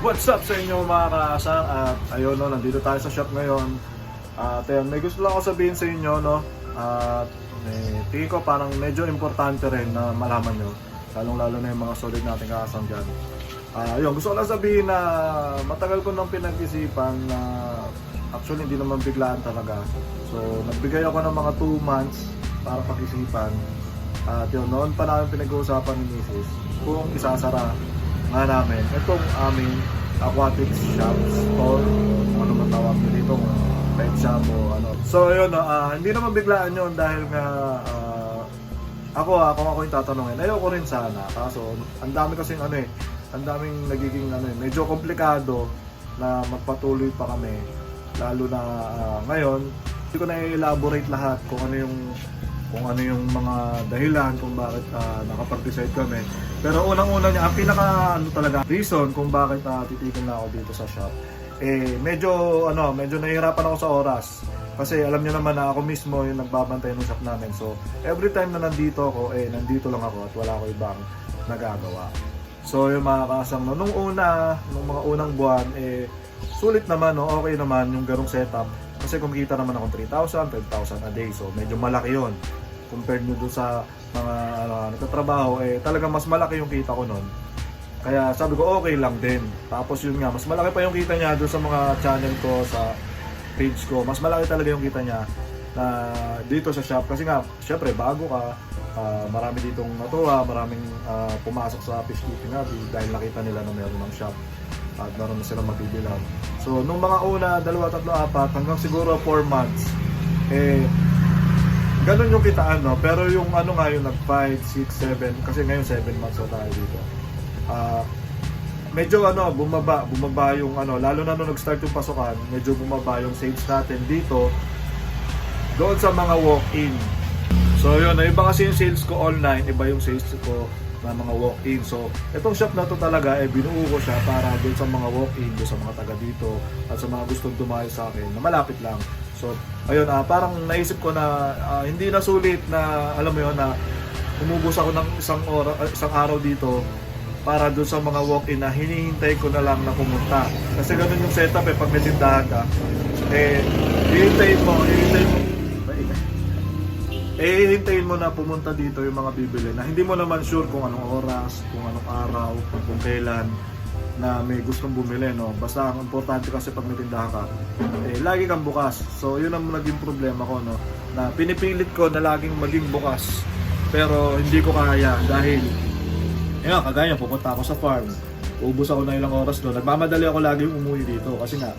What's up sa inyo mga kaasang at ayun no, nandito tayo sa shop ngayon. At ayun, may gusto lang ako sabihin sa inyo no? At eh, tingin ko parang medyo importante rin na malaman nyo lalong lalo na yung mga solid nating kaasang dyan. Ah, ayun, gusto ko lang sabihin na matagal ko nang pinag-isipan na actually hindi naman biglaan talaga. So nagbigay ako ng mga 2 months para pag-isipan. At yun, noon pa namin pinag-uusapan ni Mrs. kung isasara nga namin itong aming aquatic shop store ano man tawag nyo dito pet shop o ano. So yun ah, hindi naman biglaan yun dahil nga ah, ako ah, kung ako yung tatanungin ayoko rin sana. Kaso ang dami kasing ano eh ang daming nagiging ano eh, medyo komplikado na magpatuloy pa kami. Lalo na ah, ngayon hindi ko na i-elaborate lahat kung ano yung kung ano yung mga dahilan kung bakit ah, nakapag-decide kami. Pero unang-una niya, ang pinaka ano talaga reason kung bakit uh, titigil na ako dito sa shop. Eh medyo ano, medyo nahihirapan ako sa oras. Kasi alam niyo naman na ako mismo yung nagbabantay ng shop namin. So every time na nandito ako, eh nandito lang ako at wala ako ibang nagagawa. So yung mga kasang no, nung una, nung mga unang buwan, eh sulit naman, no, okay naman yung garong setup. Kasi kumikita naman ako 3,000, 5,000 a day. So medyo malaki yon compared nyo doon sa mga ano, nagtatrabaho, eh talagang mas malaki yung kita ko noon. Kaya sabi ko okay lang din. Tapos yun nga, mas malaki pa yung kita niya doon sa mga channel ko, sa page ko. Mas malaki talaga yung kita niya na dito sa shop. Kasi nga, syempre bago ka, ah, marami ditong natuwa, maraming ah, pumasok sa fishkeeping hobby dahil nakita nila na meron ng shop at meron na silang mabibilang. So, nung mga una, dalawa, tatlo, apat, hanggang siguro 4 months, eh, ganun yung kitaan, no? Pero yung ano nga, yung nag 5, 6, 7, kasi ngayon 7 months na tayo dito. Ah, medyo ano, bumaba, bumaba yung ano, lalo na nung nag-start yung pasukan, medyo bumaba yung sales natin dito doon sa mga walk-in. So yun, iba kasi yung sales ko online, iba yung sales ko na mga walk-in. So, itong shop na to talaga, eh, binuo ko siya para doon sa mga walk-in, doon sa mga taga dito, at sa mga gustong dumayo sa akin, na malapit lang. So, ayun, ah, parang naisip ko na ah, hindi na sulit na, alam mo yun, na umubos ako ng isang, ora, ah, isang araw dito para doon sa mga walk-in na hinihintay ko na lang na pumunta. Kasi ganun yung setup eh, pag may tindahan ka, eh, hihintayin mo, hihintayin mo, eh hintayin mo na pumunta dito yung mga bibili na hindi mo naman sure kung anong oras, kung anong araw, kung kailan na may gustong bumili no. Basta ang importante kasi pag may tindahan ka, eh lagi kang bukas. So yun ang naging problema ko no, na pinipilit ko na laging maging bukas. Pero hindi ko kaya dahil Ayun, kagaya pupunta ako sa farm. Ubus ako na ilang oras doon. Nagmamadali ako lagi umuwi dito kasi nga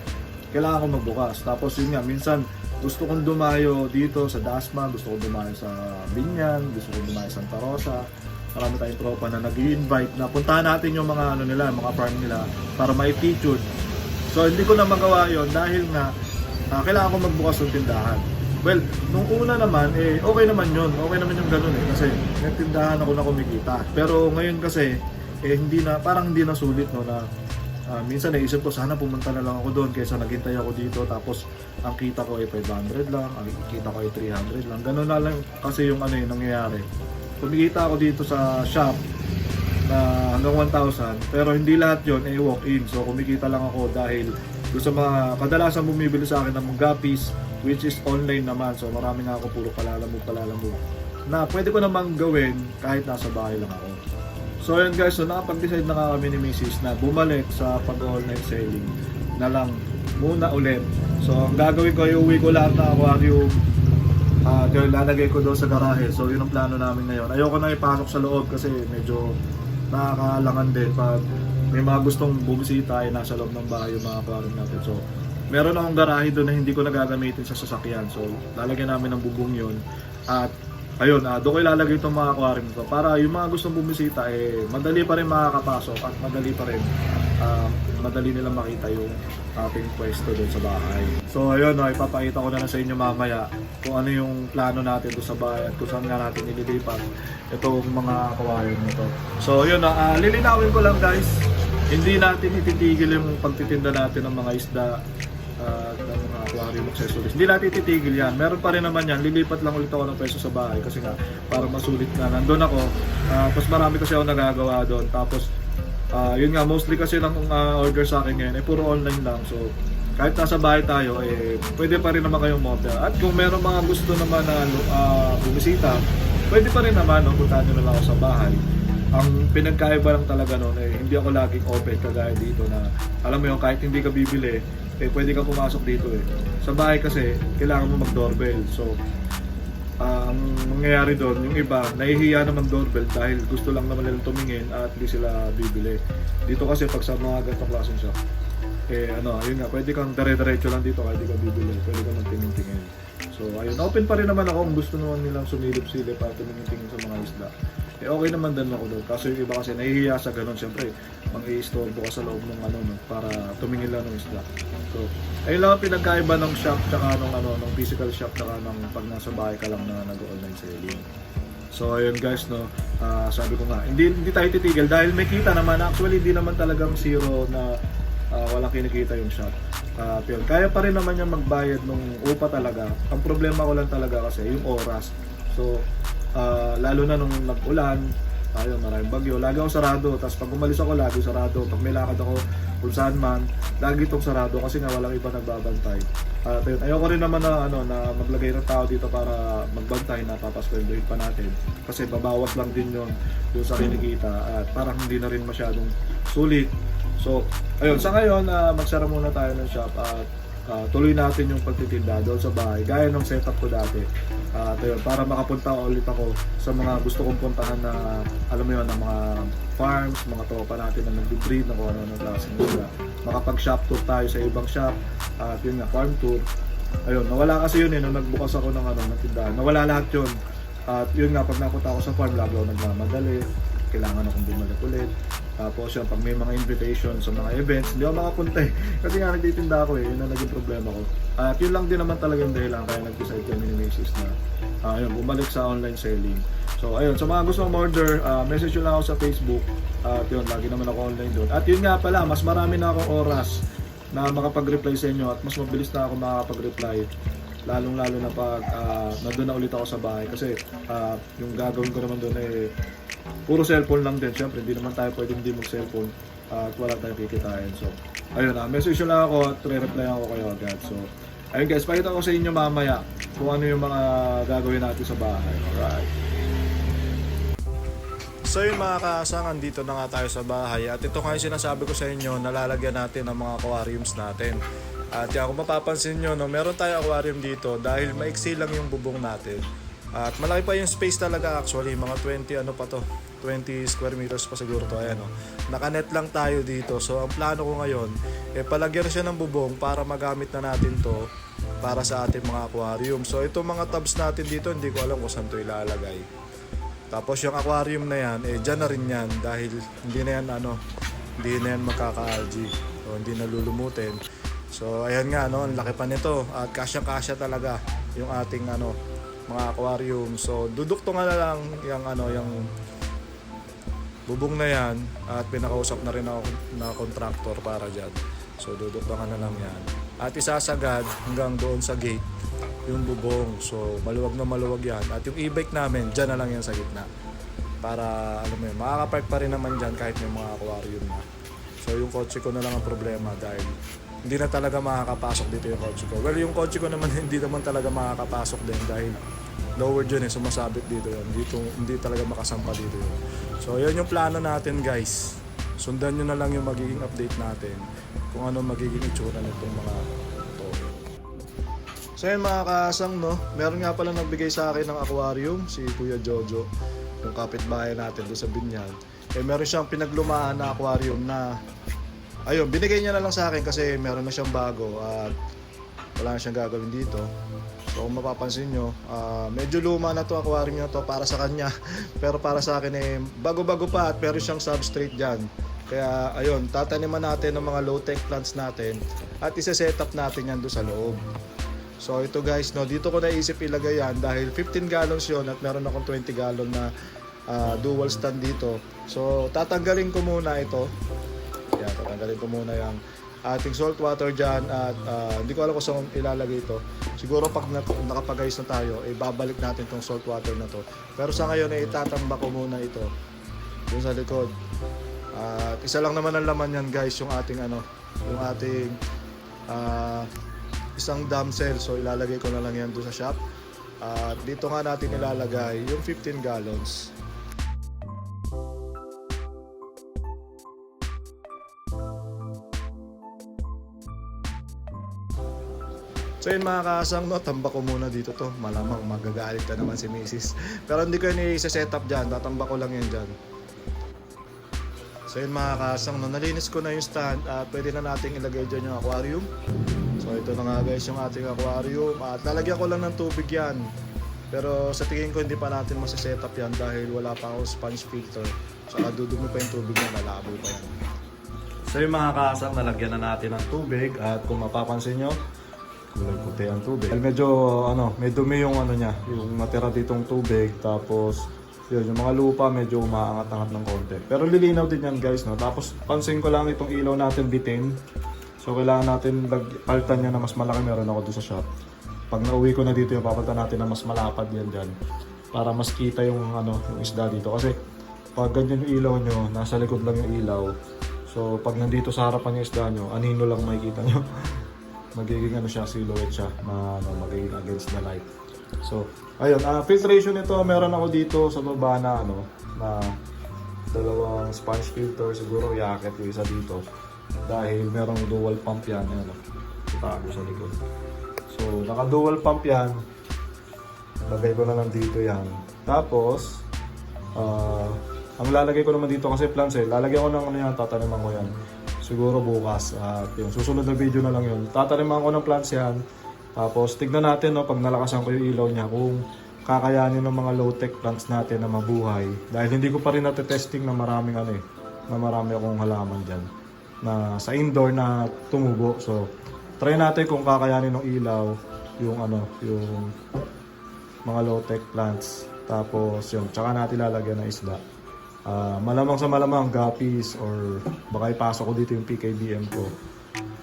kailangan ko magbukas. Tapos yun nga, minsan gusto kong dumayo dito sa Dasma, gusto kong dumayo sa Binyan, gusto kong dumayo sa Santa Rosa. Marami tayong tropa na nag invite na puntahan natin yung mga ano nila, mga farm nila para may featured. So hindi ko na magawa yon dahil nga ah, kailangan ko magbukas ng tindahan. Well, nung una naman, eh, okay naman yun. Okay naman yung ganun eh. Kasi may tindahan ako na kumikita. Pero ngayon kasi, eh, hindi na, parang hindi na sulit no, na Ah, minsan naisip ko sana pumunta na lang ako doon kaysa naghintay ako dito tapos ang kita ko ay 500 lang, ang kita ko ay 300 lang. Ganun na lang kasi yung ano yung nangyayari. Kumikita ako dito sa shop na hanggang 1,000 pero hindi lahat yon ay walk-in. So kumikita lang ako dahil doon sa mga kadalasan bumibili sa akin ng mga guppies which is online naman. So marami nga ako puro palalamog palalamog na pwede ko namang gawin kahit nasa bahay lang ako. So ayun guys, so nakapag-decide na kami ni Mrs. na bumalik sa pag-online selling na lang muna ulit. So ang gagawin ko, iuwi ko lahat na aquarium uh, lalagay ko doon sa garahe. So yun ang plano namin ngayon. Ayoko na ipasok sa loob kasi medyo nakakalangan din pag may mga gustong bumisita ay nasa loob ng bahay yung mga aquarium natin. So meron akong garahe doon na hindi ko nagagamitin sa sasakyan. So lalagyan namin ng bubong yun. At ayun, ah, doon ko ilalagay itong mga aquarium ko para yung mga gustong bumisita eh madali pa rin makakapasok at madali pa rin ah, madali nilang makita yung ating pwesto doon sa bahay. So ayun, no, ipapakita ko na lang sa inyo mamaya kung ano yung plano natin doon sa bahay at kung saan nga natin nililipat itong mga aquarium nito. So yun, ah, lilinawin ko lang guys, hindi natin ititigil yung pagtitinda natin ng mga isda at ng mga aquarium accessories. Hindi natin titigil yan. Meron pa rin naman yan. Lilipat lang ulit ako ng peso sa bahay kasi nga para masulit na. Nandun ako. tapos marami kasi ako nagagawa doon. Tapos Ah, yun nga, mostly kasi ng ah, order sa akin ngayon, eh, puro online lang. So, kahit nasa bahay tayo, eh, pwede pa rin naman kayong model. At kung meron mga gusto naman na ah, bumisita, pwede pa rin naman, no, puntahan nyo na lang ako sa bahay. Ang pinagkaiba lang talaga noon, eh, hindi ako laging open kagaya dito na, alam mo yun, kahit hindi ka bibili, eh, pwede ka pumasok dito eh. Sa bahay kasi, kailangan mo mag-doorbell. So, Ah, ang mangyayari doon, yung iba, nahihiya na mag-doorbell dahil gusto lang naman nilang tumingin at di sila bibili. Dito kasi pag sa mga ganitong klaseng shop, eh ano, ayun nga, pwede kang dire-diretso lang dito kahit di ka bibili, pwede kang magtingin-tingin. So ayun, open pa rin naman ako kung gusto naman nilang sumilip-silip at tumingin-tingin sa mga isda. Eh okay naman din ako doon. Kaso yung iba kasi nahihiya sa ganun, syempre, mang i-istorbo ka sa loob ng ano, no, para tumingin lang ng isda. So, ayun lang ang pinagkaiba ng shop tsaka nung ano, ng physical shop tsaka ng pag nasa bahay ka lang na nag-online selling. So ayun guys no, ah, sabi ko nga, hindi hindi tayo titigil dahil may kita naman actually hindi naman talagang zero na ah, walang kinikita yung shop. At yun, kaya pa rin naman yung magbayad nung upa talaga. Ang problema ko lang talaga kasi yung oras. So ah, lalo na nung nag-ulan, ayun, maraming bagyo, lagi ako sarado. Tapos pag umalis ako, lagi sarado. Pag may lakad ako kung saan man, lagi itong sarado kasi nga walang iba nagbabantay. At yun, ayoko rin naman na, ano, na maglagay ng tao dito para magbantay na papasweldohin pa natin. Kasi babawas lang din yon doon sa kinikita at parang hindi na rin masyadong sulit. So, ayun, sa ngayon, uh, magsara muna tayo ng shop at ah, tuloy natin yung pagtitinda doon sa bahay. Gaya ng setup ko dati. At ayun, para makapunta ulit ako sa mga gusto kong puntahan na, alam mo yun, ng mga farms, mga tropa natin na nag-breed na kung ano ng klaseng isda. Makapag-shop tour tayo sa ibang shop. At yun nga, farm tour. Ayun, nawala kasi yun eh, nung nagbukas ako ng, ano, ng tindahan. Nawala lahat yun. At yun nga, pag napunta ako sa farm, lagi ako nagmamadali. Kailangan akong bumalik ulit. Tapos yun, pag may mga invitation sa mga events, hindi ako makapunta eh. Kasi nga nagtitinda ako eh, yun ang naging problema ko. At yun lang din naman talaga yung dahilan kaya nag-decide kami ni Macy's na ah, yun, bumalik sa online selling. So ayun, sa mga gusto order, ah, message nyo lang ako sa Facebook. At yun, lagi naman ako online doon. At yun nga pala, mas marami na akong oras na makapag-reply sa inyo at mas mabilis na ako makakapag-reply lalong lalo na pag uh, nandun na ulit ako sa bahay kasi ah, yung gagawin ko naman doon eh puro cellphone lang din. Syempre hindi naman tayo pwedeng hindi mag cellphone at wala tayong kikitain. So ayun na. Message nyo lang ako at re-reply ako kayo agad. So ayun guys pakita ko sa inyo mamaya kung ano yung mga gagawin natin sa bahay. Alright. So yung mga kaasangan, dito na nga tayo sa bahay. At ito nga yung sinasabi ko sa inyo, nalalagyan natin ng mga aquariums natin. At yan, kung mapapansin nyo, no, meron tayo aquarium dito dahil maiksi lang yung bubong natin. At malaki pa yung space talaga actually, mga 20 ano pa to, 20 square meters pa siguro to. Ayan, no. Nakanet lang tayo dito. So ang plano ko ngayon, eh, palagyan siya ng bubong para magamit na natin to para sa ating mga aquarium. So itong mga tubs natin dito, hindi ko alam kung saan to ilalagay. Tapos yung aquarium na yan, eh dyan na rin yan dahil hindi na yan ano, hindi na yan magkaka-algae o hindi nalulumutin. So ayan nga no, ang laki pa nito at kasya-kasya talaga yung ating ano mga aquarium. So dudukto nga na lang yung ano yung bubong na yan at pinakausap na rin ako na contractor para dyan. So duduktangan na lang yan. At isasagad hanggang doon sa gate yung bubong. So maluwag na maluwag yan. At yung e-bike namin, dyan na lang yan sa gitna. Para alam mo yun, makakapark pa rin naman dyan kahit may mga aquarium na. So yung kotse ko na lang ang problema dahil hindi na talaga makakapasok dito yung kotse ko. Well, yung kotse ko naman hindi naman talaga makakapasok din dahil lower dyan eh, sumasabit dito yun. Dito, hindi talaga makasampa dito yun. So yun yung plano natin guys. Sundan nyo na lang yung magiging update natin kung ano magiging itsura nitong mga to. So yun mga kasang no, meron nga pala nagbigay sa akin ng aquarium, si Kuya Jojo, yung kapitbahay natin doon sa Binyan. Eh meron siyang pinaglumaan na aquarium na ayun, binigay niya na lang sa akin kasi meron na siyang bago at wala na siyang gagawin dito. So kung mapapansin nyo, ah, medyo luma na to aquarium na to para sa kanya. Pero para sa akin eh, bago-bago pa at meron siyang substrate dyan. Kaya ayun, tataniman natin ng mga low-tech plants natin at isa-set up natin yan doon sa loob. So ito guys, no, dito ko naisip ilagay yan dahil 15 gallons yon at meron akong 20 gallon na ah, dual stand dito. So tatanggalin ko muna ito. Yan, tatanggalin ko muna yung ating salt water dyan at ah, hindi ko alam kung saan ilalagay ito. Siguro pag na, nakapag-ayos na tayo, eh, babalik natin tong salt water na to. Pero sa ngayon, eh, itatamba ko muna ito dun sa likod. At isa lang naman ang laman yan guys, yung ating ano, yung ating ah, isang damsel. So ilalagay ko na lang yan doon sa shop. At dito nga natin ilalagay yung 15 gallons. So yun mga kasang, no, tambak ko muna dito to. Malamang magagalit na naman si Mrs. Pero hindi ko yun i-set up dyan, tatambak ko lang yun dyan. So yun mga kasang, no, nalinis ko na yung stand at pwede na nating ilagay dyan yung aquarium. So ito na nga guys yung ating aquarium at lalagyan ko lang ng tubig yan. Pero sa tingin ko hindi pa natin masiset up yan dahil wala pa ako sponge filter. Saka dudumi pa yung tubig niya, malabo pa yan. So yung mga kasang, nalagyan na natin ng tubig at kung mapapansin nyo, kulay puti ang tubig. Dahil medyo ano, may dumi yung ano niya, yung natira ditong tubig tapos yun, yung mga lupa medyo umaangat-angat ng konti. Pero lilinaw din yan guys, no? Tapos pansin ko lang itong ilaw natin bitin. So kailangan natin palitan niya na mas malaki meron ako doon sa shop. Pag nauwi ko na dito, yung papalitan natin na mas malapad yan dyan. Para mas kita yung ano, yung isda dito. Kasi pag ganyan yung ilaw nyo, nasa likod lang yung ilaw. So pag nandito sa harapan yung isda nyo, anino lang makikita nyo. magiging ano siya, silhouette siya, na ano, magiging against the light. So, ayun, ah, filtration nito, meron ako dito sa baba na ano, na dalawang sponge filter, siguro yakit yung isa dito. Dahil merong dual pump yan, ano, itago sa likod. So, naka dual pump yan. Lagay ko na lang dito yan. Tapos, ah, ang lalagay ko naman dito kasi plants eh, lalagyan ko ng ano yan, tataniman ko yan. Siguro bukas. At yung susunod na video na lang yun. Tataniman ko ng plants yan. Tapos tignan natin no, pag nalakasan ko yung ilaw niya kung kakayanin ng mga low-tech plants natin na mabuhay. Dahil hindi ko pa rin natetesting na maraming ano eh, na marami akong halaman dyan. Na sa indoor na tumubo. So, try natin kung kakayanin ng ilaw yung ano, yung mga low-tech plants. Tapos yun, tsaka natin lalagyan ng isda. Ah, malamang sa malamang guppies or baka ipasok ko dito yung PKBM ko.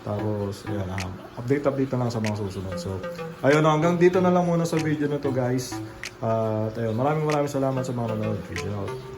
Tapos, ayan, ah, update-update na lang sa mga susunod. So, ayun, hanggang dito na lang muna sa video na to guys. At ayun, maraming maraming salamat sa mga nanonood. Peace out.